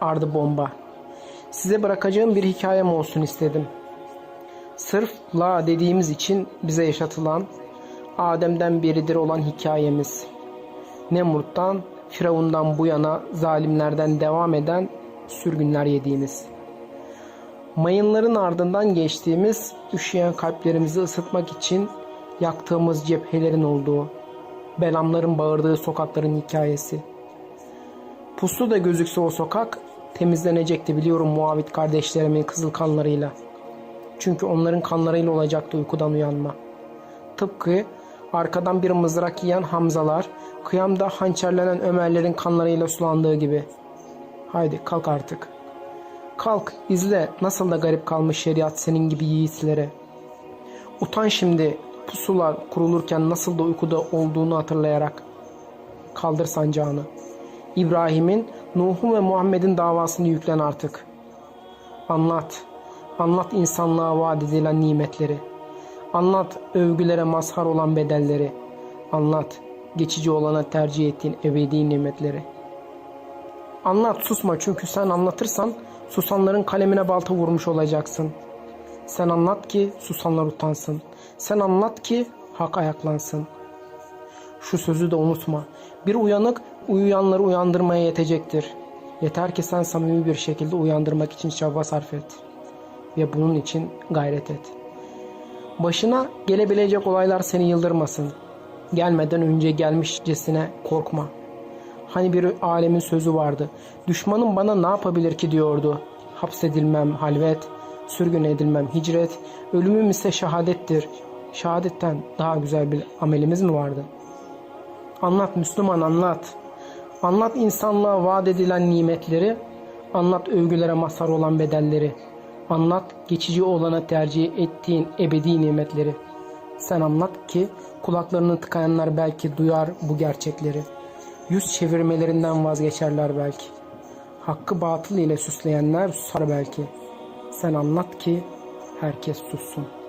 Ardı bomba. Size bırakacağım bir hikayem olsun istedim. Sırf la dediğimiz için bize yaşatılan, Adem'den beridir olan hikayemiz. Nemrut'tan, Firavun'dan bu yana zalimlerden devam eden sürgünler yediğimiz. Mayınların ardından geçtiğimiz, üşüyen kalplerimizi ısıtmak için yaktığımız cephelerin olduğu, belamların bağırdığı sokakların hikayesi. Puslu da gözükse o sokak temizlenecekti biliyorum muavit kardeşlerimin kızıl kanlarıyla. Çünkü onların kanlarıyla olacaktı uykudan uyanma. Tıpkı arkadan bir mızrak yiyen Hamzalar, kıyamda hançerlenen Ömerlerin kanlarıyla sulandığı gibi. Haydi kalk artık. Kalk izle nasıl da garip kalmış şeriat senin gibi yiğitlere. Utan şimdi pusular kurulurken nasıl da uykuda olduğunu hatırlayarak. Kaldır sancağını. İbrahim'in, Nuh'un ve Muhammed'in davasını yüklen artık. Anlat. Anlat insanlığa vaat edilen nimetleri. Anlat övgülere mazhar olan bedelleri. Anlat geçici olana tercih ettiğin ebedi nimetleri. Anlat susma çünkü sen anlatırsan susanların kalemine balta vurmuş olacaksın. Sen anlat ki susanlar utansın. Sen anlat ki hak ayaklansın. Şu sözü de unutma. Bir uyanık uyuyanları uyandırmaya yetecektir. Yeter ki sen samimi bir şekilde uyandırmak için çaba sarf et. Ve bunun için gayret et. Başına gelebilecek olaylar seni yıldırmasın. Gelmeden önce gelmişcesine korkma. Hani bir alemin sözü vardı. Düşmanım bana ne yapabilir ki diyordu. Hapsedilmem halvet, sürgün edilmem hicret, ölümüm ise şehadettir. Şehadetten daha güzel bir amelimiz mi vardı? Anlat Müslüman anlat. Anlat insanlığa vaat edilen nimetleri, anlat övgülere mazhar olan bedelleri, anlat geçici olana tercih ettiğin ebedi nimetleri. Sen anlat ki kulaklarını tıkayanlar belki duyar bu gerçekleri. Yüz çevirmelerinden vazgeçerler belki. Hakkı batıl ile süsleyenler susar belki. Sen anlat ki herkes sussun.''